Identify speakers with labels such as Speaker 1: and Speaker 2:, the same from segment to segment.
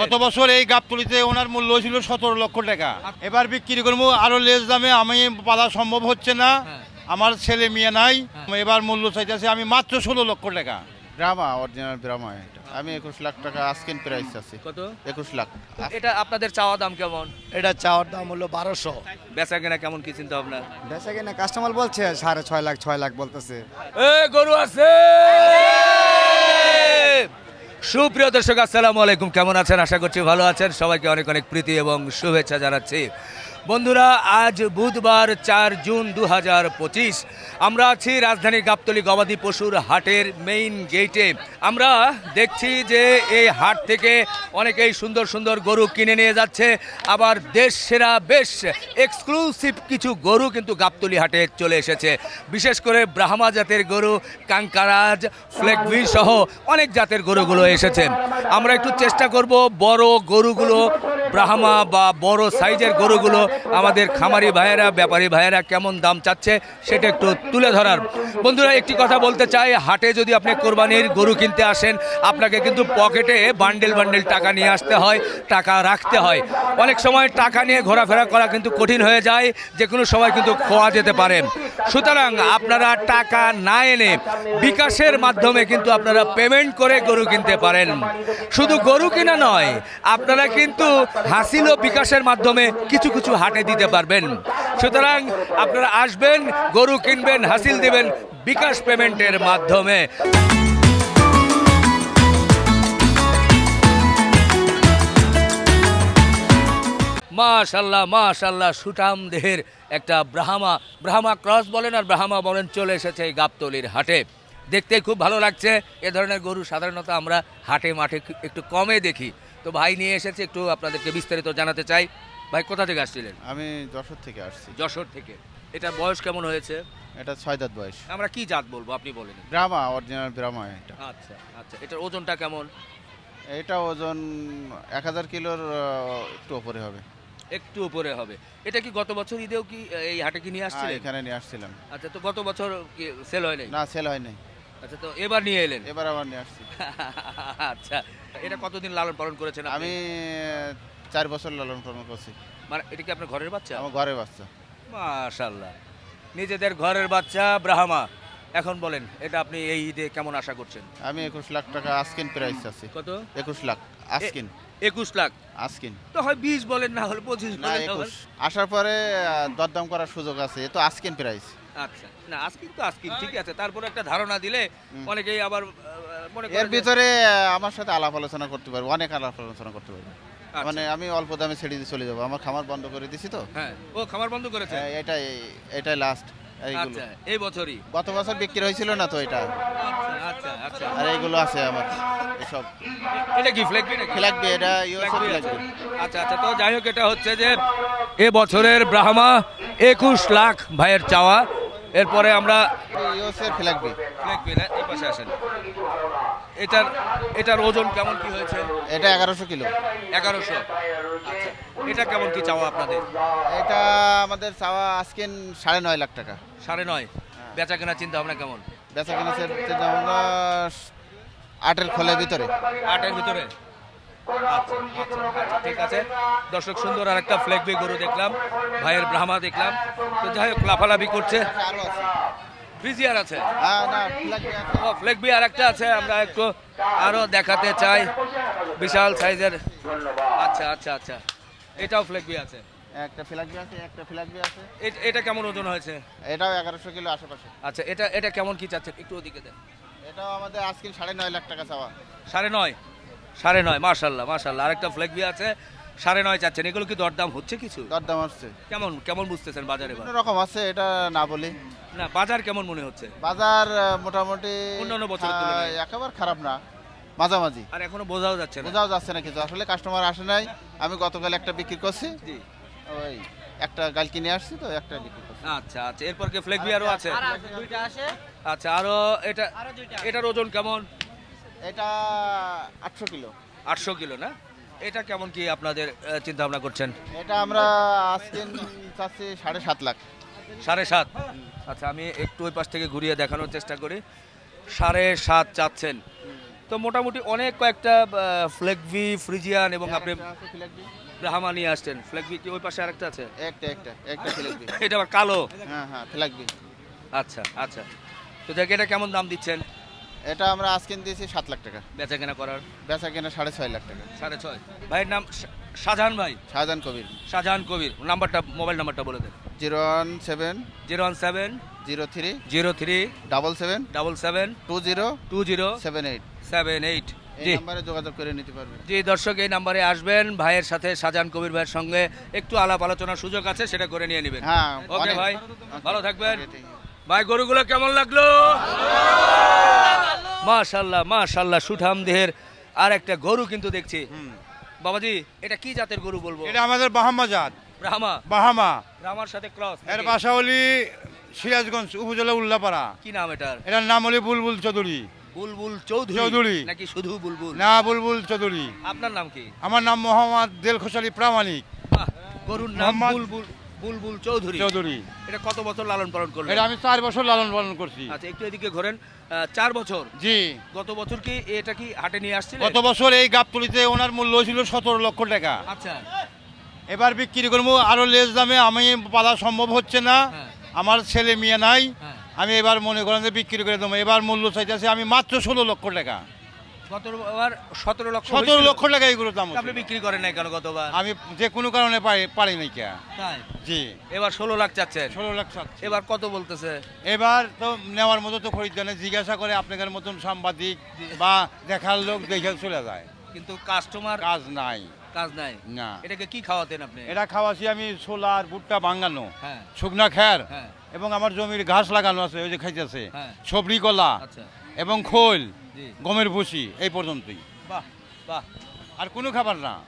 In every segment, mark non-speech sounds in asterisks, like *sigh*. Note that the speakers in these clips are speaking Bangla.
Speaker 1: গত বছর এই গাবতলিতে ওনার মূল্য ছিল সতেরো লক্ষ টাকা। এবার বিক্রি করব আরও লেস দামে আমি পালা সম্ভব হচ্ছে না।
Speaker 2: হ্যাঁ।
Speaker 1: আমার ছেলে মেয়ে নাই
Speaker 2: হ্যাঁ।
Speaker 1: এবার মূল্য চাইতেছে আমি মাত্র ষোলো লক্ষ টাকা।
Speaker 3: ব্রাহ্মা অরিজিনাল ব্রাহ্মা এটা। আমি একুশ লাখ টাকা আস্কিন প্রাইস আছে।
Speaker 2: কত?
Speaker 3: একুশ লাখ।
Speaker 2: এটা আপনাদের চাওয়া দাম কেমন?
Speaker 4: এটা চাওয়ার দাম হলো বারোশো।
Speaker 2: বেচা কেনা কেমন কি চিন্তা ভাবনা?
Speaker 4: বেচা কিনা কাস্টমার বলছে সাড়ে ছয় লাখ ছয় লাখ বলতেছে।
Speaker 2: এ গরু আছে! সুপ্রিয় দর্শক, আসসালামু আলাইকুম। কেমন আছেন? আশা করছি ভালো আছেন। সবাইকে অনেক অনেক প্রীতি এবং শুভেচ্ছা জানাচ্ছি। বন্ধুরা, আজ বুধবার চার জুন দু হাজার পঁচিশ। আমরা আছি রাজধানীর গাবতলী গবাদি পশুর হাটের মেইন গেটে আমরা দেখছি যে এই হাট থেকে অনেকেই সুন্দর সুন্দর গরু কিনে নিয়ে যাচ্ছে। আবার দেশ সেরা বেশ এক্সক্লুসিভ কিছু গরু কিন্তু গাবতলী হাটে চলে এসেছে। বিশেষ করে ব্রাহ্মা জাতের গরু, কাঙ্কারাজ ফ্লেকভি সহ অনেক জাতের গরুগুলো এসেছে। আমরা একটু চেষ্টা করব বড় গরুগুলো, ব্রাহ্মা বা বড় সাইজের গরুগুলো আমাদের খামারি ভাইয়েরা, ব্যাপারী ভাইয়েরা কেমন দাম চাচ্ছে সেটা একটু তুলে ধরার। বন্ধুরা, একটি কথা বলতে চাই, হাটে যদি আপনি কোরবানির গরু কিনতে আসেন, আপনাকে কিন্তু পকেটে বান্ডেল বান্ডেল টাকা নিয়ে আসতে হয়, টাকা রাখতে হয়। অনেক সময় টাকা নিয়ে ঘোরাফেরা করা কিন্তু কঠিন হয়ে যায়, যে কোনো সময় কিন্তু খোয়া যেতে পারে। সুতরাং আপনারা টাকা না এনে বিকাশের মাধ্যমে কিন্তু আপনারা পেমেন্ট করে গরু কিনতে পারেন। শুধু গরু কিনা নয়, আপনারা কিন্তু হাসিল ও বিকাশের মাধ্যমে কিছু কিছু হাটে দিতে পারবেন। সুতরাং আপনারা আসবেন, গরু কিনবেন, হাসিল দিবেন বিকাশ পেমেন্টের মাধ্যমে। মাশাল্লাহ মাশাল্লাহ সুটাম দেহের একটা ব্রাহ্মা ব্রাহ্মা ক্রস বলেন আর ব্রাহ্মা বলেন, চলে এসেছে এই গাবতলির হাটে। দেখতে খুব ভালো লাগছে, এ ধরনের গরু সাধারণত আমরা হাটে মাঠে একটু কমে দেখি। তো ভাই নিয়ে এসেছে, একটু আপনাদেরকে বিস্তারিত জানাতে চাই। ভাই কোথা থেকে আসছিলেন?
Speaker 3: আমি যশোর থেকে আসছি।
Speaker 2: যশোর থেকে। এটা বয়স কেমন হয়েছে?
Speaker 3: এটা ছয় দাঁত বয়স।
Speaker 2: আমরা কি জাত বলব আপনি বলেন
Speaker 3: ব্রাহ্মা অরিজিনাল ব্রাহ্মা এটা।
Speaker 2: আচ্ছা আচ্ছা। এটার ওজনটা কেমন?
Speaker 3: এটা ওজন এক হাজার কিলোর একটু ওপরে হবে।
Speaker 2: একটু উপরে হবে। এটা কি গত বছর ঈদেও কি এই হাটে কি নিয়ে
Speaker 3: হ্যাঁ,
Speaker 2: আসছিলেন?
Speaker 3: এখানে নিয়ে আসছিলাম।
Speaker 2: আচ্ছা তো গত বছর কি সেল হয় নাই?
Speaker 3: না সেল হয় নাই।
Speaker 2: আচ্ছা তো এবার নিয়ে এলেন?
Speaker 3: এবার আবার নিয়ে আসছি। *laughs*
Speaker 2: আচ্ছা এটা কতদিন লালন পালন করেছেন
Speaker 3: আমি চার বছর লালন পালন করছি।
Speaker 2: মানে এটা কি আপনার ঘরের বাচ্চা?
Speaker 3: আমার ঘরে বাচ্চা।
Speaker 2: মাশাল্লাহ নিজেদের ঘরের বাচ্চা ব্রাহ্মা। এখন বলেন এটা আপনি এই ঈদে কেমন আশা করছেন?
Speaker 3: আমি একুশ লাখ টাকা আস্কিন প্রাইস আছে।
Speaker 2: কত?
Speaker 3: একুশ লাখ আস্কিন।
Speaker 2: একুশ লাখ?
Speaker 3: আস্কিন।
Speaker 2: তো হয় বিশ বলেন না হলে পঁচিশ
Speaker 3: না
Speaker 2: বলেন না
Speaker 3: একুশ আসার পরে দরদাম করার সুযোগ আছে এ তো আস্কিন প্রাইস
Speaker 2: আচ্ছা না আজকিন তো আজকিন ঠিক আছে। তারপর একটা ধারণা দিলে অনেকেই আবার মনে করে
Speaker 3: এর ভিতরে আমার সাথে আলাপ আলোচনা করতে পারব অনেক আলাপ আলোচনা করতে পারব। মানে আমি অল্প দামে ছেড়ে দিয়ে চলে যাব। আমার খামার বন্ধ করে দিছি তো।
Speaker 2: হ্যাঁ ও খামার বন্ধ করেছে?
Speaker 3: হ্যাঁ, এটাই এটাই লাস্ট
Speaker 2: আচ্ছা এই বছরই?
Speaker 3: গত বছর বিক্রি হয়েছিল না তো এটা?
Speaker 2: আচ্ছা আচ্ছা আচ্ছা।
Speaker 3: আর এইগুলো আছে আমার এসব।
Speaker 2: এটা কি ফ্ল্যাগবি নাকি?
Speaker 3: ফ্ল্যাগবি এটা ইউএসএ
Speaker 2: ফ্ল্যাগবি আছে। আচ্ছা আচ্ছা তো যাই হোক এটা হচ্ছে যে এ বছরের ব্রাহ্মা একুশ লাখ ভাইয়ের চাওয়া। এরপরে আমরা
Speaker 3: ইউএসএ ফ্ল্যাগবি
Speaker 2: ফ্ল্যাগবি এই পাশে আসেন। এটার এটার ওজন কেমন কি হয়েছে?
Speaker 3: এটা এগারোশো কিলো।
Speaker 2: এগারোশো। আচ্ছা এটা কেমন কি চাওয়া আপনাদের?
Speaker 3: এটা আমাদের চাওয়া আজকে সাড়ে নয় লাখ টাকা।
Speaker 2: সাড়ে নয়? বেচা কেনা চিন্তা ভাবনা কেমন?
Speaker 3: বেচা কেনা আমরা আটের খোলের ভিতরে।
Speaker 2: আটের ভিতরে? আচ্ছা আচ্ছা আচ্ছা ঠিক আছে। দর্শক সুন্দর আর একটা ফ্ল্যাগবি গরু দেখলাম ভাইয়ের ব্রাহ্মা দেখলাম। তো যাই হোক লাফালাফি করছে।
Speaker 3: আরও আছে
Speaker 2: ফ্রিজিয়ার আছে?
Speaker 3: হ্যাঁ না
Speaker 2: ও ফ্লেগবি আর একটা আছে আমরা একটু আরও দেখাতে চাই। বিশাল সাইজের। আচ্ছা আচ্ছা আচ্ছা। এটাও ফ্লেগবি আছে।
Speaker 3: একটা ফ্ল্যাগবি আছে একটা ফ্ল্যাগবি আছে।
Speaker 2: এটা কেমন ওজন হয়েছে?
Speaker 3: এটাও এগারোশো কিলো আশেপাশে।
Speaker 2: আচ্ছা এটা এটা কেমন কি চাচ্ছে একটু ওদিকে দেন।
Speaker 3: এটাও আমাদের আজকে সাড়ে নয় লাখ টাকা চাওয়া।
Speaker 2: সাড়ে নয়? সাড়ে নয় মার্শাল্লাহ মার্শাল্লাহ আরেকটা ফ্লেগবি আছে সাড়ে নয় চাচ্ছেন এগুলো কি দরদাম হচ্ছে কিছু?
Speaker 3: দরদাম আসছে
Speaker 2: কেমন কেমন বুঝতেছেন বাজারে
Speaker 3: বিভিন্ন রকম আছে এটা না বলি।
Speaker 2: না বাজার কেমন মনে হচ্ছে?
Speaker 3: বাজার আহ, মোটামুটি
Speaker 2: অন্যান্য বছরের তুলনায়।
Speaker 3: একেবারে খারাপ না মাঝামাঝি।
Speaker 2: আর এখনও বোঝাও যাচ্ছে না।
Speaker 3: বোঝাও যাচ্ছে না কিছু আসলে কাস্টমার আসে নাই। আমি গতকাল একটা বিক্রি করছি।
Speaker 2: জি।
Speaker 3: ওই একটা গাল কিনে আসছি তো একটা বিক্রি করছি।
Speaker 2: আচ্ছা আচ্ছা এরপর কি ফ্লেগবি আরও আছে আচ্ছা আরও এটা এটার ওজন কেমন?
Speaker 3: এটা আটশো কিলো।
Speaker 2: আটশো কিলো না? এটা কেমন কি আপনাদের চিন্তা ভাবনা করছেন?
Speaker 3: এটা আমরা আজকে চাচ্ছি সাড়ে সাত লাখ।
Speaker 2: সাড়ে সাত? আচ্ছা আমি একটু ওই পাশ থেকে ঘুরিয়ে দেখানোর চেষ্টা করি। সাড়ে সাত চাচ্ছেন। তো মোটামুটি অনেক কয়েকটা ফ্লেগভি ফ্রিজিয়ান এবং আপনি ব্রাহ্মা নিয়ে আসছেন। ফ্লেগভি কি ওই পাশে আরেকটা আছে?
Speaker 3: একটা একটা একটা ফিলাকবি *laughs*
Speaker 2: এটা আবার কালো।
Speaker 3: হ্যাঁ হ্যাঁ ফিলাকবি
Speaker 2: আচ্ছা আচ্ছা। তো দেখ এটা কেমন দাম দিচ্ছেন?
Speaker 3: এটা আমরা আজকে দিয়েছি সাত লাখ টাকা।
Speaker 2: বেচা কেনা করার?
Speaker 3: বেচা কেনা সাড়ে ছয় লাখ টাকা।
Speaker 2: সাড়ে ছয়। ভাইয়ের নাম শা- শাহজাহান ভাই?
Speaker 3: শাহজাহান কবির।
Speaker 2: শাহজাহান কবির। নাম্বারটা মোবাইল নাম্বারটা বলে দেন।
Speaker 3: Zero one seven
Speaker 2: zero one seven
Speaker 3: zero three
Speaker 2: zero three
Speaker 3: double seven
Speaker 2: double seven
Speaker 3: two zero
Speaker 2: two zero
Speaker 3: seven eight.
Speaker 2: Seven eight.
Speaker 3: এই
Speaker 2: জি।
Speaker 3: নাম্বারে যোগাযোগ করে নিতে পারবে।
Speaker 2: জি দর্শক এই নাম্বারে আসবেন। ভাইয়ের সাথে শাহজাহান কবির ভাইয়ের সঙ্গে একটু আলাপ আলোচনার সুযোগ আছে সেটা করে নিয়ে নেবেন।
Speaker 3: হ্যাঁ
Speaker 2: ওকে
Speaker 3: অনেক-
Speaker 2: ভাই ভালো থাকবেন।
Speaker 3: ঠিক আছে।
Speaker 2: ভাই গরুগুলো কেমন লাগল? মাশাল্লাহ মাশাল্লাহ সুঠাম দেহের আর একটা গরু কিন্তু দেখছি। বাবাজি এটা কি জাতের গরু বলব?
Speaker 1: এটা আমাদের বাহামা জাত।
Speaker 2: ব্রাহ্মা
Speaker 1: বাহামা।
Speaker 2: ব্রাহ্মার সাথে ক্রস
Speaker 1: এর বাসা হলি সিরাজগঞ্জ উপজেলা উল্লাপাড়া।
Speaker 2: কি নাম এটার?
Speaker 1: এটার নাম হলি বুলবুল চৌধুরী।
Speaker 2: বুলবুল চৌধুরী?
Speaker 1: চৌধুরী।
Speaker 2: নাকি শুধু বুলবুল?
Speaker 1: না বুলবুল চৌধুরী।
Speaker 2: আপনার নাম কি?
Speaker 1: আমার নাম মোহাম্মদ দেল খোসালি প্রামাণিক
Speaker 2: গরুর নাম বুলবুল বুলবুল চৌধুরী।
Speaker 1: চৌধুরী।
Speaker 2: এটা কত বছর লালন পালন করলেন?
Speaker 1: এটা আমি চার বছর লালন পালন করছি।
Speaker 2: আচ্ছা একটু এদিকে ঘোরেন। চার বছর?
Speaker 1: জি।
Speaker 2: গত বছর কি এটা কি হাটে নিয়ে আসছিলেন?
Speaker 1: গত বছর এই গাবতলিতে ওনার মূল্য ছিল সতেরো লক্ষ টাকা।
Speaker 2: আচ্ছা।
Speaker 1: এবার বিক্রি করব আরও লেস দামে আমি পালা সম্ভব হচ্ছে না।
Speaker 2: হ্যাঁ।
Speaker 1: আমার ছেলে মেয়ে নাই।
Speaker 2: হ্যাঁ।
Speaker 1: আমি এবার মনে করেন যে বিক্রি করে দেবো। এবার মূল্য চাইতেছে আমি মাত্র ষোলো লক্ষ টাকা।
Speaker 2: গতবার সতেরো লক্ষ
Speaker 1: সতেরো লক্ষ টাকা এইগুলো দাম
Speaker 2: আপনি বিক্রি করেন নাই কেন গতবার?
Speaker 1: আমি যে কোনো কারণে পারি নাই কে?
Speaker 2: তাই?
Speaker 1: জি।
Speaker 2: এবার ষোলো লাখ চাচ্ছেন।
Speaker 1: ষোলো লাখ চাচ্ছি।
Speaker 2: এবার কত বলতেছে?
Speaker 1: এবার তো নেওয়ার মতো তো খরিদ্দার। জিজ্ঞাসা করে আপনাদের মতন সাংবাদিক বা দেখার লোক দেখে চলে যায়।
Speaker 2: কিন্তু কাস্টমার
Speaker 1: কাজ নাই।
Speaker 2: কাজ নাই?
Speaker 1: না।
Speaker 2: এটাকে কি খাওয়াতেন আপনি?
Speaker 1: এটা খাওয়াছি আমি সোলার ভুট্টা ভাঙানো।
Speaker 2: হ্যাঁ।
Speaker 1: শুকনা খ্যার
Speaker 2: হ্যাঁ।
Speaker 1: এবং আমার জমির ঘাস লাগানো আছে ওই যে খাইতেছে।
Speaker 2: হ্যাঁ।
Speaker 1: সবরি কলা
Speaker 2: আচ্ছা।
Speaker 1: এবং খোল। গমের ভুষি এই পর্যন্তই।
Speaker 2: বাহ বাহ।
Speaker 1: আর কোনো খাবার না।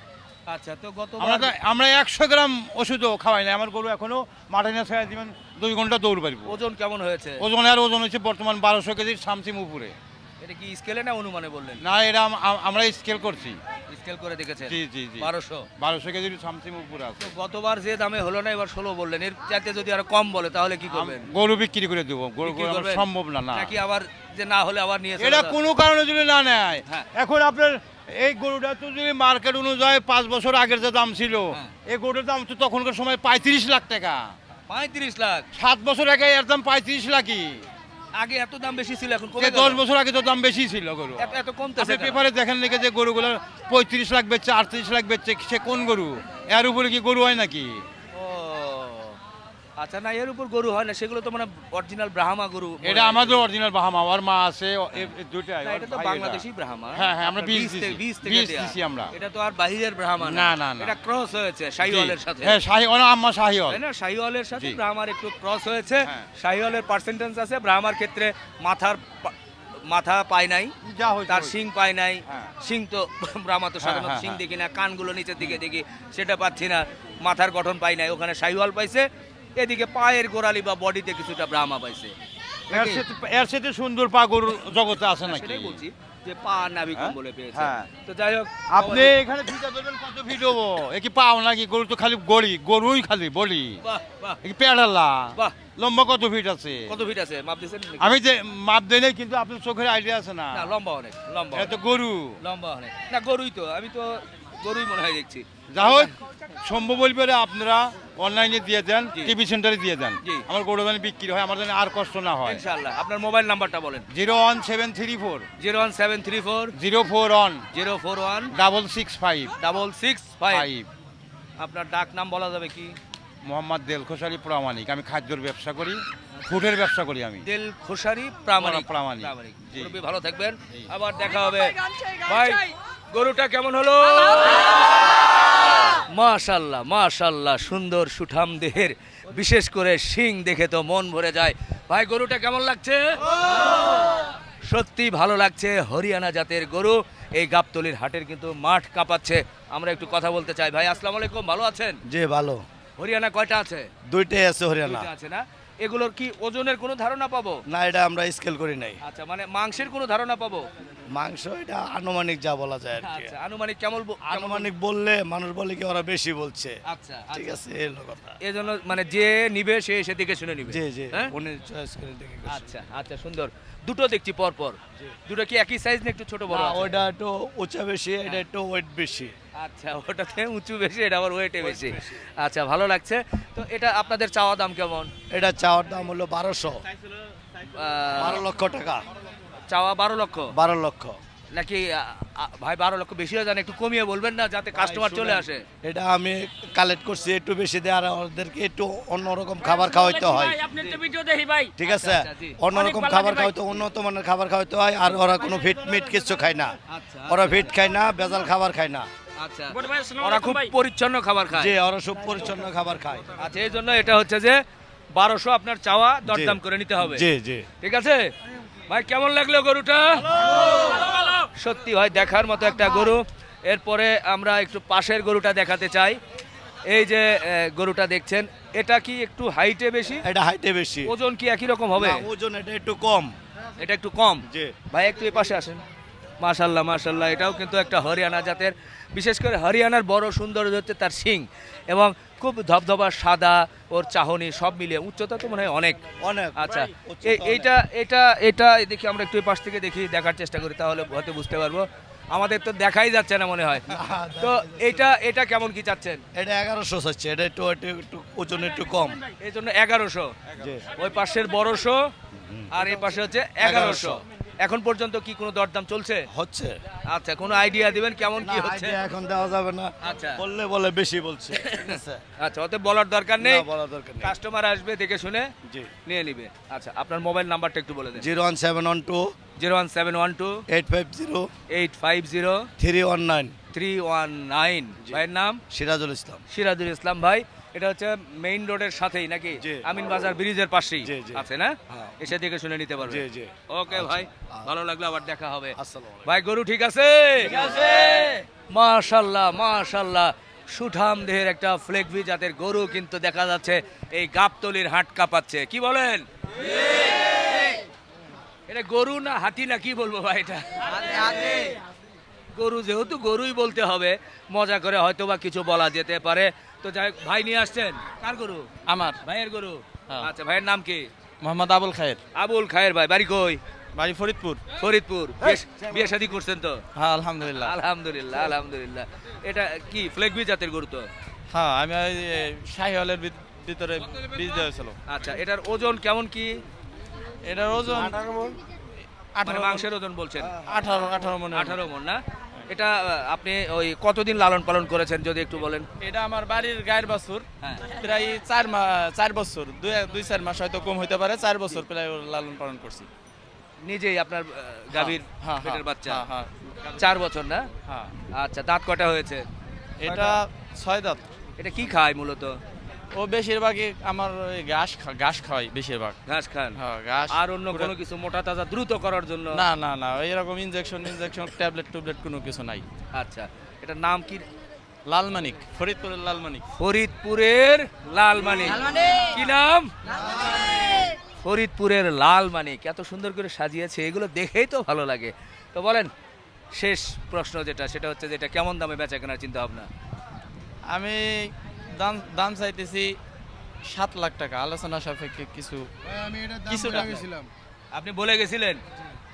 Speaker 2: আচ্ছা তো গত
Speaker 1: আমরা তো আমরা একশো গ্রাম ওষুধও খাওয়াই না আমার গরু এখনও মাঠে না ছাড়া দিবেন দুই ঘণ্টা দৌড় পারব।
Speaker 2: ওজন কেমন হয়েছে?
Speaker 1: ওজন আর ওজন হয়েছে বর্তমান বারোশো কেজির সামসিম উপরে।
Speaker 2: এটা কি স্কেলে না অনুমানে বললেন?
Speaker 1: না এটা আম- আম- আমরা স্কেল করছি।
Speaker 2: স্কেল করে দেখেছেন?
Speaker 1: জি জি জি।
Speaker 2: বারোশো।
Speaker 1: বারোশো কেজির সামসিম উপরে আছে।
Speaker 2: গতবার যে দামে হলো না এবার ষোলো বললেন। এর চাইতে যদি আরও কম বলে তাহলে কি করবেন?
Speaker 1: গরু বিক্রি করে দেবো। গরু
Speaker 2: বিক্রি করবেন?
Speaker 1: সম্ভব না না।
Speaker 2: নাকি আবার যে না হলে আবার নিয়ে চলে
Speaker 1: এটা? কোনো কারণে যদি না নেয়।
Speaker 2: হ্যাঁ।
Speaker 1: এখন আপনার এই গরুটা তো যদি মার্কেট অনুযায়ী পাঁচ বছর আগের যে দাম ছিল
Speaker 2: হ্যাঁ।
Speaker 1: এই গরুটার দাম তো তখনকার সময় পঁয়ত্রিশ লাখ টাকা।
Speaker 2: পঁয়ত্রিশ লাখ?
Speaker 1: সাত বছর আগে এর দাম পঁয়ত্রিশ লাখই।
Speaker 2: আগে এত দাম বেশি ছিল এখন
Speaker 1: দশ বছর আগে তো দাম বেশি ছিল গরু।
Speaker 2: এত- এত কমতেছে
Speaker 1: আপনি
Speaker 2: কেন?
Speaker 1: পেপারে দেখেন নাকি যে গরুগুলোর পঁয়ত্রিশ লাখ বেচছে আটত্রিশ লাখ বেচছে সে কোন গরু? এর উপরে কি গরু হয় নাকি?
Speaker 2: ও আচ্ছা না এর উপর গরু হয় না সেগুলো তো মানে অরিজিনাল ব্রাহ্মা গরু
Speaker 1: এটা আমাদের অরিজিনাল বাহামা আমার মা আছে ওর
Speaker 2: এটা তো বাংলাদেশি ব্রাহ্মা।
Speaker 1: হ্যাঁ, হ্যাঁ, আমরা বীজ
Speaker 2: থেকে-
Speaker 1: দিছি।
Speaker 2: বীজ
Speaker 1: দিছি আমরা।
Speaker 2: এটা তো আর বাহিরের ব্রাহ্মা
Speaker 1: না, না, না।
Speaker 2: এটা ক্রস হয়েছে। শাহিওয়ালের সাথে।
Speaker 1: হ্যাঁ শাহি ওনা আম্মা শাহিওয়াল
Speaker 2: না? শাহিওয়ালের সাথে ব্রাহ্মার একটু ক্রস হয়েছে।
Speaker 1: হ্যাঁ।
Speaker 2: শাহিওয়ালের পার্সেন্টেজ আছে ব্রাহ্মার ক্ষেত্রে মাথার মাথা পায় নাই তার সিং পায় নাই। সিং তো *laughs* ব্রাহ্মা তো সাধারণত সিং
Speaker 1: হ্যাঁ।
Speaker 2: দেখি না কানগুলো নিচের দিকে দেখি সেটা পাচ্ছি না মাথার গঠন পাই নাই ওখানে সাইওয়াল পাইছে এদিকে পায়ের গোড়ালি বা বডিতে কিছুটা ব্রাহ্মা পাইছে।
Speaker 1: এর সাথে এর সাথে সুন্দর পাগর জগতে আছে না
Speaker 2: সেটাই বলছি। যে পা নাভি কম্বলে পেয়েছে।
Speaker 1: হ্যাঁ।
Speaker 2: তো যাই হোক
Speaker 1: আপনি এখানে ফিটা ধরবেন কত ফিট হব? এ কি পাও নাকি? গরু তো খালি গড়ি গরুই খালি বলি।
Speaker 2: বাহ বাহ।
Speaker 1: এ কি পেড়াল্লা
Speaker 2: বাহ।
Speaker 1: লম্বা কত ফিট আছে?
Speaker 2: কত ফিট আছে? মাপ দিয়েছেন নাকি?
Speaker 1: আমি যে মাপ দেই নাই কিন্তু আপনার চোখের আইডিয়া আছে না?
Speaker 2: না লম্বা অনেক লম্বা
Speaker 1: এটা তো গরু।
Speaker 2: লম্বা অনেক। না গরুই তো আমি তো গরুই মনে হয় দেখছি।
Speaker 1: যা হোক সম্ভব বলবে আপনারা অনলাইনে দিয়ে দেন। টিভি সেন্টারে দিয়ে দেন। আমার গরু বিক্রি হয় আমার যেন আর কষ্ট না হয়।
Speaker 2: ইনশাআল্লাহ। আপনার মোবাইল নাম্বারটা বলেন।
Speaker 1: Zero one seven three four
Speaker 2: zero one seven three four
Speaker 1: zero four one
Speaker 2: zero four one
Speaker 1: double six five
Speaker 2: double six five
Speaker 1: five
Speaker 2: আপনার ডাক নাম বলা যাবে কি?
Speaker 1: মোহাম্মদ দেল খোসারি প্রামাণিক। আমি খাদ্যর ব্যবসা করি ফুডের ব্যবসা করি আমি।
Speaker 2: দেল খোসারি প্রামাণিক।
Speaker 1: প্রামাণিক।
Speaker 2: ভালো থাকবেন। আবার দেখা হবে। ভাই গরুটা কেমন হলো? মাশাল্লাহ মাশাল্লাহ সুন্দর সুঠাম দেহের বিশেষ করে শিং দেখে তো মন ভরে যায়। ভাই গরুটা কেমন লাগছে? সত্যি ভালো লাগছে হরিয়ানা জাতের গরু। এই গাবতলির হাটের কিন্তু মাঠ কাঁপাচ্ছে। আমরা একটু কথা বলতে চাই। ভাই আসসালামু আলাইকুম ভালো আছেন?
Speaker 4: জি ভালো।
Speaker 2: হরিয়ানা কয়টা আছে?
Speaker 4: দুইটাই আছে হরিয়ানা।
Speaker 2: আছে না? এগুলোর কি ওজনের কোনো ধারণা পাবো?
Speaker 5: না এটা আমরা স্কেল করি নাই।
Speaker 2: আচ্ছা মানে মাংসের কোনো ধারণা পাবো?
Speaker 5: মাংস এটা আনুমানিক যা বলা যায় আর কি।
Speaker 2: আচ্ছা আনুমানিক কেমন
Speaker 5: আনুমানিক বললে মানুষ বলে কি ওরা বেশি বলছে।
Speaker 2: আচ্ছা
Speaker 5: ঠিক
Speaker 2: আচ্ছা
Speaker 5: আছে এই কথা।
Speaker 2: এই জন্য মানে যে নিবে সে এসে দেখে শুনে নিবে।
Speaker 5: জি জি
Speaker 2: হ্যাঁ?
Speaker 5: উনি চয়েস করে দেখে
Speaker 2: আচ্ছা আচ্ছা সুন্দর। দুটো দেখছি পর পর দুটো কি একই সাইজ না একটু ছোট বড়
Speaker 5: ওটা একটু উঁচা বেশি এটা একটু ওয়েট বেশি।
Speaker 2: আচ্ছা ওটাতে উঁচু বেশি এটা আবার ওয়েটে বেশি। আচ্ছা ভালো লাগছে। তো এটা আপনাদের চাওয়া দাম কেমন?
Speaker 5: এটা চাওয়ার দাম হলো বারোশো। বারো লক্ষ টাকা।
Speaker 2: চাওয়া বারো লক্ষ?
Speaker 5: বারো লক্ষ।
Speaker 2: নাকি ভাই বারো লক্ষ বেশি হয়ে যান একটু কমিয়ে বলবেন না যাতে কাস্টমার চলে আসে।
Speaker 5: এটা আমি কালেক্ট করছি একটু বেশি দেয় আর ওদেরকে একটু অন্যরকম খাবার খাওয়াইতে হয়।
Speaker 6: আপনার তো ভিডিও দেখি ভাই।
Speaker 5: ঠিক আছে?
Speaker 2: আচ্ছা,
Speaker 5: অন্যরকম খাবার খাওয়াইতে উন্নত মানের খাবার খাওয়াইতে হয় আর ওরা কোনো ফিট মিট কিছু খায় না।
Speaker 2: আচ্ছা।
Speaker 5: ওরা ফিট খায় না ভেজাল খাবার খায় না।
Speaker 2: আচ্ছা। ওরা খুব পরিচ্ছন্ন খাবার খায়।
Speaker 5: যে ওরা সব পরিচ্ছন্ন খাবার খায়।
Speaker 2: আচ্ছা এই জন্য এটা হচ্ছে যে বারোশো আপনার চাওয়া দরদাম করে নিতে হবে।
Speaker 5: জি জি।
Speaker 2: ঠিক আছে? ভাই কেমন লাগল গরুটা? সত্যি ভাই দেখার মতো একটা গরু। এরপরে আমরা একটু পাশের গরুটা দেখাতে চাই। এই যে গরুটা দেখছেন এটা কি একটু হাইটে বেশি?
Speaker 5: এটা হাইটে বেশি।
Speaker 2: ওজন কি একই রকম হবে?
Speaker 5: ওজন এটা একটু কম।
Speaker 2: এটা একটু কম।
Speaker 5: জি।
Speaker 2: ভাই একটু এই পাশে আসেন। মাশাল্লাহ মাশাল্লাহ। এটাও কিন্তু একটা হরিয়ানা জাতের বিশেষ করে হরিয়ানার বড় সৌন্দর্য হচ্ছে তার শিং এবং খুব ধবধবা সাদা ওর চাহনি সব মিলিয়ে। উচ্চতা তো মনে হয় অনেক।
Speaker 5: অনেক।
Speaker 2: আচ্ছা এই- এইটা এটা এটা দেখি আমরা একটু পাশ থেকে দেখি দেখার চেষ্টা করি তাহলে হয়তো বুঝতে পারব। আমাদের তো দেখাই যাচ্ছে না মনে হয়। *laughs* তো এটা এটা কেমন কি চাচ্ছেন?
Speaker 5: এটা এগারোশো হচ্ছে এটা একটু একটু একটু ওজন একটু কম।
Speaker 2: এই জন্য এগারোশো ওই পাশের বড়শো আর এই পাশে হচ্ছে এগারোশো। এখন পর্যন্ত কি কোনো দরদাম চলছে?
Speaker 5: হচ্ছে।
Speaker 2: আচ্ছা কোনো আইডিয়া দিবেন কেমন কি হচ্ছে?
Speaker 5: idea এখন দেওয়া যাবে না।
Speaker 2: আচ্ছা।
Speaker 5: বললে বলে বেশি বলছে। ঠিক আছে।
Speaker 2: আচ্ছা ওতে বলার দরকার নেই।
Speaker 5: না, বলার দরকার নেই।
Speaker 2: কাস্টমার আসবে দেখে শুনে
Speaker 5: জি।
Speaker 2: নিয়ে নিবে। আচ্ছা আপনার মোবাইল নাম্বারটা একটু বলে দেন।
Speaker 5: Zero one seven one two
Speaker 2: zero one seven one two
Speaker 5: eight five zero
Speaker 2: eight five zero
Speaker 5: three one nine.
Speaker 2: Three one nine. ভাইয়ের নাম?
Speaker 5: সিরাজুল ইসলাম।
Speaker 2: সিরাজুল ইসলাম ভাই। এটা হচ্ছে মেইন রোডের সাথেই নাকি। আমিন বাজার ব্রিজের পাশেই। আছে না?
Speaker 5: হ্যাঁ।
Speaker 2: এসে দেখে শুনে নিতে পারবে।
Speaker 5: জি জি।
Speaker 2: ওকে ভাই ভালো লাগল আবার দেখা হবে।
Speaker 5: আসসালামু আলাইকুম।
Speaker 2: ভাই গরু ঠিক আছে? ঠিক আছে। মাশাল্লাহ মাশাল্লাহ। সুঠাম দেহের একটা ফ্লেগভি জাতের গরু কিন্তু দেখা যাচ্ছে এই গাবতলির হাট কাঁপাচ্ছে। কি বলেন? এটা গরু না হাতি না কি বলব ভাই এটা? গরু যেহেতু গরুই বলতে হবে মজা করে হয়তো বা কিছু বলা যেতে পারে। তো যাই হোক, ভাই নিয়ে আসছেন। কার গরু?
Speaker 7: আমার।
Speaker 2: ভাইয়ের গরু?
Speaker 7: হ্যাঁ।
Speaker 2: আচ্ছা ভাইয়ের নাম কি?
Speaker 7: মোহাম্মদ আবুল খায়ের।
Speaker 2: আবুল খায়ের ভাই বাড়ি কই?
Speaker 7: বাড়ি ফরিদপুর।
Speaker 2: ফরিদপুর। বিয়ে- বিয়ে শাদী করছেন তো?
Speaker 7: হ্যাঁ আলহামদুলিল্লাহ।
Speaker 2: আলহামদুলিল্লাহ আলহামদুলিল্লাহ। এটা কি ফ্লেগবি জাতের গরু তো?
Speaker 7: হ্যাঁ আমি ওই শাহি হলের ভিতরে বীজ দেওয়া হয়েছিল।
Speaker 2: আচ্ছা এটার ওজন কেমন কি?
Speaker 7: এটার ওজন আঠারো
Speaker 2: মাংসের ওজন বলছেন?
Speaker 7: আঠারো আঠারো মনে।
Speaker 2: আঠারো মন না? এটা আপনি ওই কতদিন লালন পালন করেছেন যদি একটু বলেন?
Speaker 7: এটা আমার বাড়ির গায়ের বাছুর।
Speaker 2: হ্যাঁ।
Speaker 7: প্রায় চার মা চার বছর। দুই দুই চার মাস হয়তো কম হইতে পারে চার বছর প্রায় লালন পালন করছি।
Speaker 2: নিজেই আপনার গাভীর
Speaker 7: হ্যাঁ,
Speaker 2: পেটের
Speaker 7: হ্যাঁ,
Speaker 2: বাচ্চা?
Speaker 7: হ্যাঁ, হ্যাঁ,
Speaker 2: চার বছর না?
Speaker 7: হ্যাঁ।
Speaker 2: আচ্ছা দাঁত কটা হয়েছে?
Speaker 7: এটা ছয় দাঁত।
Speaker 2: এটা কি খায় মূলত?
Speaker 7: ও বেশিরভাগই আমার ওই ঘাস খা- ঘাস খাওয়াই বেশিরভাগ।
Speaker 2: ঘাস খান?
Speaker 7: হ্যাঁ ঘাস
Speaker 2: আর অন্য কোনো কিছু মোটা তাজা দ্রুত করার জন্য?
Speaker 7: না না না এরকম ইনজেকশন ইনজেকশন ট্যাবলেট টুবলেট কোনো কিছু নাই।
Speaker 2: আচ্ছা এটার নাম কি?
Speaker 7: লালমানিক ফরিদপুরের লালমানিক।
Speaker 2: ফরিদপুরের লাল মানিক কি নাম? ফরিদপুরের লাল মানিক এত সুন্দর করে সাজিয়েছে এগুলো দেখেই তো ভালো লাগে। তো বলেন শেষ প্রশ্ন যেটা সেটা হচ্ছে যে এটা কেমন দামে বেচা কেনার চিন্তা ভাবনা
Speaker 7: আমি দাম দাম চাইতেছি সাত লাখ টাকা আলোচনা সাপেক্ষে কিছু কিছু টাকা
Speaker 2: আপনি বলে গেছিলেন?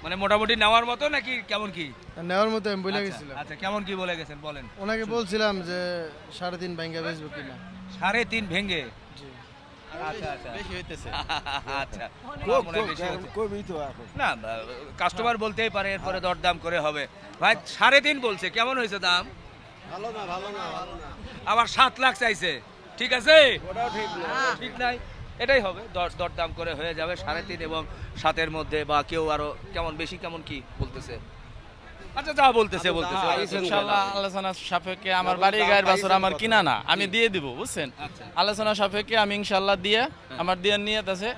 Speaker 2: মানে মোটামুটি নেওয়ার মতো নাকি কেমন কি?
Speaker 8: নেওয়ার মতো আমি বলে
Speaker 2: আচ্ছা,
Speaker 8: গেছিলাম।
Speaker 2: আচ্ছা কেমন কি বলে গেছেন বলেন।
Speaker 8: ওনাকে বলছিলাম যে সাড়ে তিন ব্যাংকে বেচবো কিনা।
Speaker 2: সাড়ে তিন ভেঙে
Speaker 8: জি।
Speaker 2: আচ্ছা আচ্ছা। কাস্টমার বলতেই পারে এরপরে দরদাম করে হবে। ভাই সাড়ে তিন বলছে কেমন হয়েছে দাম? আবার সাত লাখ চাইছে। ঠিক আছে? ঠিক নাই। এটাই হবে। দর দরদাম করে হয়ে যাবে সাড়ে তিন এবং সাতের মধ্যে বা কেউ আরও কেমন বেশি কেমন কি বলতেছে? আচ্ছা যা বলতেছে বলতেছে।
Speaker 7: ইনশাআল্লাহ আলোচনা সাপেক্ষে আমার বাড়ির গায়ের বাছর আমার কিনা না। আমি দিয়ে দিব বুঝছেন?
Speaker 2: আচ্ছা।
Speaker 7: আলোচনা সাপেক্ষে আমি ইনশাআল্লাহ দিয়ে আমার দিয়ে নিয়ে আছে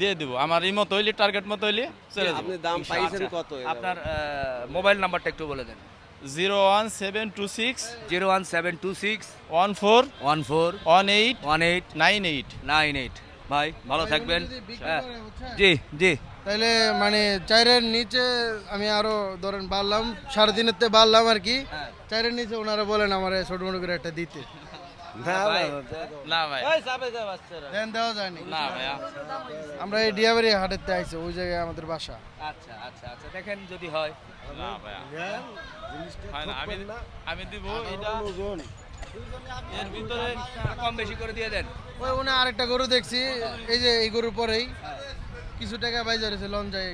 Speaker 7: দিয়ে দিব। আমার ই মতো হইলে টার্গেট মতো হইলে চলে যাব।
Speaker 9: দাম পাইছেন
Speaker 2: আচ্ছা,
Speaker 9: কত
Speaker 2: আপনার মোবাইল নাম্বারটা একটু বলে দেন।
Speaker 7: Zero one seven two six
Speaker 2: zero one seven two six
Speaker 7: one four
Speaker 2: one four
Speaker 7: one eight
Speaker 2: one eight
Speaker 7: nine eight
Speaker 2: nine eight ভাই ভালো থাকবেন। হ্যাঁ। জি জি।
Speaker 8: তাহলে মানে চারের নিচে আমি আরও ধরেন বাড়লাম সাড়ে তিনের তে বাড়লাম আর কি।
Speaker 2: চাইরের
Speaker 8: চারের নিচে ওনারা বলেন আমার ছোট মোটো করে একটা দিতে।
Speaker 7: না ভাই।
Speaker 8: দেন দেওয়া যায়নি।
Speaker 7: না ভাইয়া
Speaker 8: আমরা এই ডিয়াবাড়ি হাটেতে আইছি ওই জায়গায় আমাদের বাসা।
Speaker 2: আচ্ছা আচ্ছা আচ্ছা দেখেন যদি হয়।
Speaker 7: না ভাইয়া আমি আমি দিব এটা। এর ভিতরে
Speaker 2: কম বেশি করে দিয়ে দেন।
Speaker 8: ওই উনি আরেকটা গরু দেখছি এই যে এই গরুর পরেই। কিছু টাকা বাইজা রয়েছে লন যায়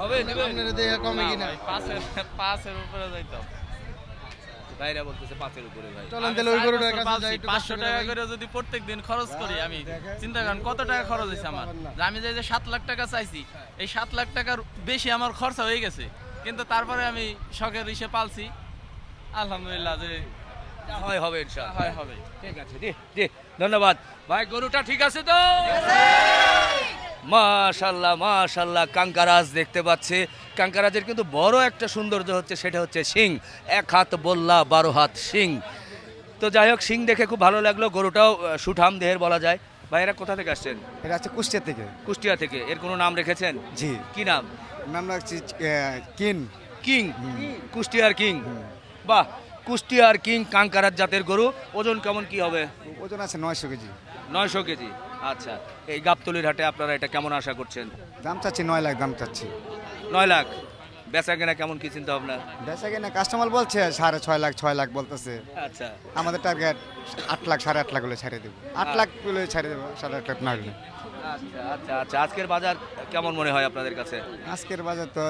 Speaker 2: হবে
Speaker 8: আপনারা দেখে কমে
Speaker 7: না
Speaker 8: কিনা?
Speaker 7: পাঁচের পাঁচের উপরে যাইতাম।
Speaker 2: ভাইরা বলতেছে পাঁচের উপরে ভাই।
Speaker 8: চলেন তাহলে ওই গরুটার কাছে
Speaker 7: পাঁচশো
Speaker 8: যাই একটু
Speaker 7: পাঁচশো
Speaker 8: কষ্ট
Speaker 7: টাকা
Speaker 8: করে
Speaker 7: যদি প্রত্যেক দিন খরচ করি আমি চিন্তা করেন কত টাকা খরচ হয়েছে আমার? আমি যে যে সাত লাখ টাকা চাইছি এই সাত লাখ টাকার বেশি আমার খরচা হয়ে গেছে। কিন্তু তারপরে আমি শখের ইসে পালছি। আলহামদুলিল্লাহ যে
Speaker 2: হয় হবে ইনশাআল্লাহ।
Speaker 7: হয় হবে।
Speaker 2: ঠিক আছে জি জি ধন্যবাদ। ভাই গরুটা ঠিক আছে তো? মাশাল্লাহ মাশাল্লাহ কাঙ্কারাজ দেখতে পাচ্ছি। কাঙ্কারাজের কিন্তু বড় একটা সৌন্দর্য হচ্ছে সেটা হচ্ছে শিং। এক হাত বললা বারো হাত শিং। তো যাই হোক শিং দেখে খুব ভালো লাগল। গরুটাও সুঠাম দেহের বলা যায়। ভাইয়েরা কোথা থেকে আসছেন?
Speaker 4: এটা হচ্ছে কুষ্টিয়া থেকে।
Speaker 2: কুষ্টিয়া থেকে। এর কোনো নাম রেখেছেন?
Speaker 4: জি।
Speaker 2: কি নাম?
Speaker 4: নাম রাখছি কিন।
Speaker 2: কিং। কুষ্টিয়ার কিং। বাহ কুষ্টিয়ার কিং কাঙ্কারাজ জাতের গরু। ওজন কেমন কি হবে?
Speaker 4: ওজন আছে নয়শো কেজি।
Speaker 2: নয়শো কেজি। আচ্ছা এই গাবতলির হাটে আপনারা এটা কেমন আশা করছেন?
Speaker 4: দাম চাচ্ছি নয় লাখ দাম চাচ্ছি।
Speaker 2: নয় লাখ। বেচা কেনা কেমন কি চিন্তা ভাবনা?
Speaker 4: বেচা কিনা কাস্টমার বলছে সাড়ে ছয় লাখ ছয় লাখ বলতেছে।
Speaker 2: আচ্ছা।
Speaker 4: আমাদের টার্গেট আট লাখ সাড়ে আট লাখ হলে ছাড়িয়ে দেবো। আট লাখ হলে ছাড়িয়ে দেবো সাড়ে আট লাখ না হলে
Speaker 2: আচ্ছা আচ্ছা আচ্ছা। আজকের বাজার কেমন মনে হয় আপনাদের কাছে?
Speaker 4: আজকের বাজার তো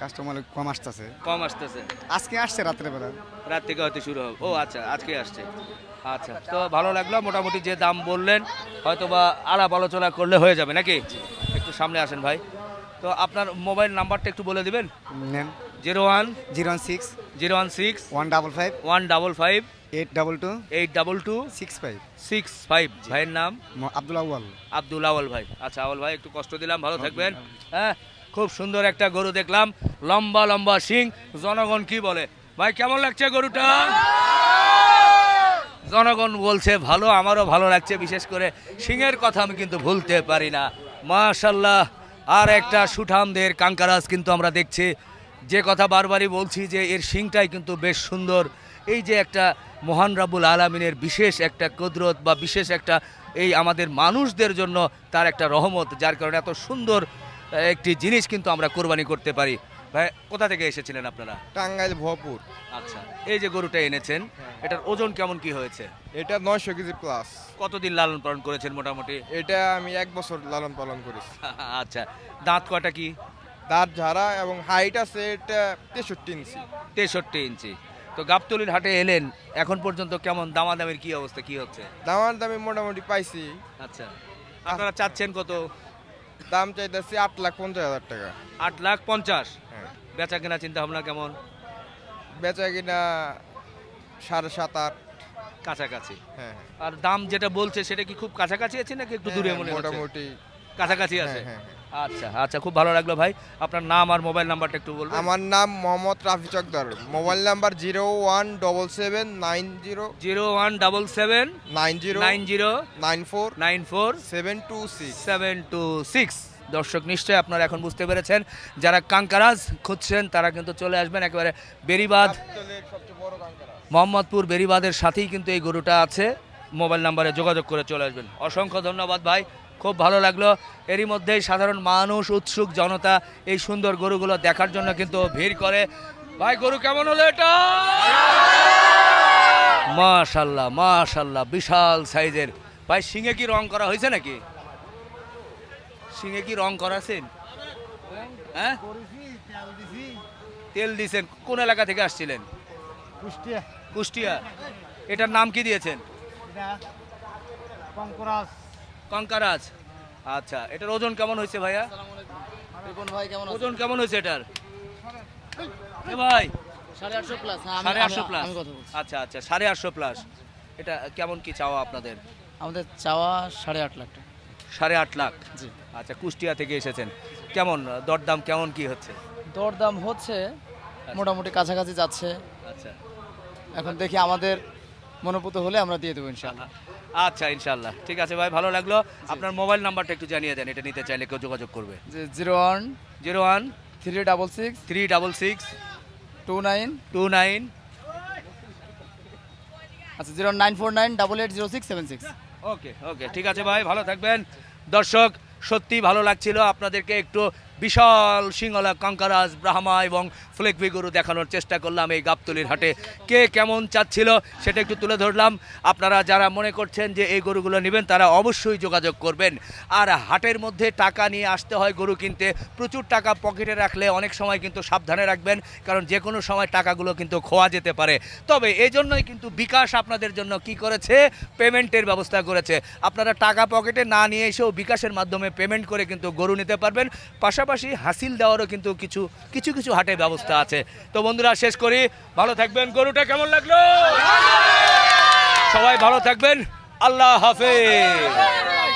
Speaker 4: কাস্টমার কম আসতেছে।
Speaker 2: কম আসতেছে।
Speaker 4: আজকে আসছে রাত্রে বেলা।
Speaker 2: রাত থেকে হয়তো শুরু হবে। ও আচ্ছা আজকে আসছে। আচ্ছা তো ভালো লাগল। মোটামুটি যে দাম বললেন হয়তো বা আলাপ আলোচনা করলে হয়ে যাবে নাকি? একটু সামনে আসেন ভাই। তো আপনার মোবাইল নাম্বারটা একটু বলে দিবেন?
Speaker 4: নেন।
Speaker 2: Zero one
Speaker 4: zero one six
Speaker 2: zero one six
Speaker 4: one double five
Speaker 2: one double five
Speaker 4: eight double two
Speaker 2: eight double two
Speaker 4: six five six
Speaker 2: five ভাইয়ের নাম?
Speaker 4: আব্দুল আউয়াল।
Speaker 2: আব্দুল আওয়াল ভাই। আচ্ছা আওয়াল ভাই একটু কষ্ট দিলাম ভালো থাকবেন। হ্যাঁ খুব সুন্দর একটা গরু দেখলাম লম্বা লম্বা শিং। জনগণ কি বলে? ভাই কেমন লাগছে গরুটা? জনগণ বলছে ভালো আমারও ভালো লাগছে। বিশেষ করে সিংয়ের কথা আমি কিন্তু ভুলতে পারি না। মাশাল্লাহ আর একটা সুঠামদের কাঙ্কারাজ কিন্তু আমরা দেখছি। যে কথা বারবারই বলছি যে এর শিংটাই কিন্তু বেশ সুন্দর। এই যে একটা মহান রাবুল আলমিনের বিশেষ একটা কুদরত বা বিশেষ একটা এই আমাদের মানুষদের জন্য তার একটা রহমত যার কারণে এত সুন্দর একটি জিনিস কিন্তু আমরা কোরবানি করতে পারি। ভাই কোথা থেকে এসেছিলেন আপনারা?
Speaker 6: টাঙ্গাইল ভরপুর
Speaker 2: আচ্ছা এই যে গরুটা এনেছেন এটার ওজন কেমন কি হয়েছে?
Speaker 6: এটা নয়শো কেজি প্লাস
Speaker 2: কতদিন লালন পালন করেছেন মোটামুটি?
Speaker 6: এটা আমি এক বছর লালন পালন করেছি। *laughs*
Speaker 2: আচ্ছা দাঁত কয়টা কি?
Speaker 6: দাঁত ঝাড়া এবং হাইট আছে এটা তেষট্টি ইঞ্চি।
Speaker 2: তেষট্টি ইঞ্চি। তো গাবতলির হাটে এলেন এখন পর্যন্ত কেমন দামা দামাদামের কি অবস্থা কি হচ্ছে?
Speaker 6: দামার দামি মোটামুটি পাইছি।
Speaker 2: আচ্ছা আপনারা চাচ্ছেন কত?
Speaker 6: দাম চাইতেছি আট লাখ পঞ্চাশ হাজার টাকা।
Speaker 2: আট লাখ পঞ্চাশ?
Speaker 6: হ্যাঁ।
Speaker 2: বেচা কেনা চিন্তা ভাবনা কেমন?
Speaker 6: বেচা কিনা সাড়ে সাত আট।
Speaker 2: কাছাকাছি।
Speaker 6: হ্যাঁ।
Speaker 2: আর দাম যেটা বলছে সেটা কি খুব কাছাকাছি আছে নাকি একটু দূরে
Speaker 6: হ্যাঁ,
Speaker 2: মনে হচ্ছে?
Speaker 6: মোটামুটি
Speaker 2: কাছাকাছি আছে?
Speaker 6: হ্যাঁ, হ্যাঁ,
Speaker 2: আচ্ছা আচ্ছা খুব ভালো লাগল ভাই। আপনার নাম আর মোবাইল নাম্বারটা একটু বলবেন।
Speaker 6: আমার নাম Mohammad Rafi Chakdar mobile number zero one double seven nine zero
Speaker 2: zero one double seven
Speaker 6: nine zero
Speaker 2: nine zero
Speaker 6: nine four
Speaker 2: nine four
Speaker 6: seven two six.
Speaker 2: Seven two six. দর্শক নিশ্চয়ই আপনারা এখন বুঝতে পেরেছেন যারা কাঙ্কারাজ খুঁজছেন তারা কিন্তু চলে আসবেন একেবারে বেরিবাদ।
Speaker 6: সবচেয়ে বড় কাঙ্কারা
Speaker 2: মোহাম্মদপুর বেরিবাদের সাথেই কিন্তু এই গরুটা আছে। মোবাইল নাম্বারে যোগাযোগ করে চলে আসবেন। অসংখ্য ধন্যবাদ ভাই। খুব ভালো লাগল। এরই মধ্যেই সাধারণ মানুষ উৎসুক জনতা এই সুন্দর গরুগুলো দেখার জন্য কিন্তু ভিড় করে। ভাই গরু কেমন হলো এটা? মাশাল্লাহ মাশাল্লাহ বিশাল সাইজের। ভাই সিংহে কি রং করা হয়েছে নাকি? সিংহে কি রং করাছেন হ্যাঁ? তেল দিছেন। কোন এলাকা থেকে আসছিলেন?
Speaker 8: কুষ্টিয়া।
Speaker 2: কুষ্টিয়া। এটার নাম কি দিয়েছেন?
Speaker 8: কঙ্কারাজ।
Speaker 2: আচ্ছা এটার ওজন কেমন হয়েছে ভাইয়া? ওজন কেমন হয়েছে এটার? ভাই।
Speaker 7: সাড়ে আটশো প্লাস
Speaker 2: সাড়ে আটশো প্লাস আচ্ছা আচ্ছা সাড়ে আটশো প্লাস এটা কেমন কি চাওয়া আপনাদের?
Speaker 7: আমাদের চাওয়া সাড়ে আট লাখ টাকা।
Speaker 2: সাড়ে আট লাখ?
Speaker 7: জি।
Speaker 2: আচ্ছা কুষ্টিয়া থেকে এসেছেন। কেমন দরদাম কেমন কি হচ্ছে?
Speaker 7: দরদাম হচ্ছে মোটামুটি কাছাকাছি যাচ্ছে।
Speaker 2: আচ্ছা।
Speaker 7: এখন দেখি আমাদের
Speaker 9: মনোপুত হলে আমরা দিয়ে দেবো ইনশাআল্লাহ।
Speaker 2: আচ্ছা ইনশাল্লাহ ঠিক আছে ভাই ভালো লাগল। আপনার মোবাইল নাম্বারটা একটু জানিয়ে দেন এটা নিতে চাইলে কেউ যোগাযোগ করবে।
Speaker 9: Zero one
Speaker 2: zero one
Speaker 9: three double six
Speaker 2: three double six
Speaker 9: two nine
Speaker 2: two nine
Speaker 9: আচ্ছা zero nine four nine double eight zero six seven six.
Speaker 2: Okay okay. ঠিক আছে ভাই ভালো থাকবেন। দর্শক সত্যি ভালো লাগছিল। আপনাদেরকে একটু বিশাল সিংহলা কঙ্কারাজ, ব্রাহ্মা এবং ফ্লেকবি গরু দেখানোর চেষ্টা করলাম এই গাবতলির হাটে। কে কেমন চাচ্ছিল সেটা একটু তুলে ধরলাম। আপনারা যারা মনে করছেন যে এই গরুগুলো নেবেন, তারা অবশ্যই যোগাযোগ করবেন। আর হাটের মধ্যে টাকা নিয়ে আসতে হয় গরু কিনতে। প্রচুর টাকা পকেটে রাখলে অনেক সময় কিন্তু সাবধানে রাখবেন, কারণ যে কোনো সময় টাকাগুলো কিন্তু খোয়া যেতে পারে। তবে এই জন্যই কিন্তু বিকাশ আপনাদের জন্য কি করেছে? পেমেন্টের ব্যবস্থা করেছে। আপনারা টাকা পকেটে না নিয়ে এসেও বিকাশের মাধ্যমে পেমেন্ট করে কিন্তু গরু নিতে পারবেন। পাশাপাশি হাসিল দেওয়ারও কিন্তু কিছু কিছু কিছু হাটে ব্যবস্থা আছে। তো বন্ধুরা, শেষ করি। ভালো থাকবেন। গরুটা কেমন লাগল? সবাই ভালো থাকবেন। আল্লাহ হাফেজ।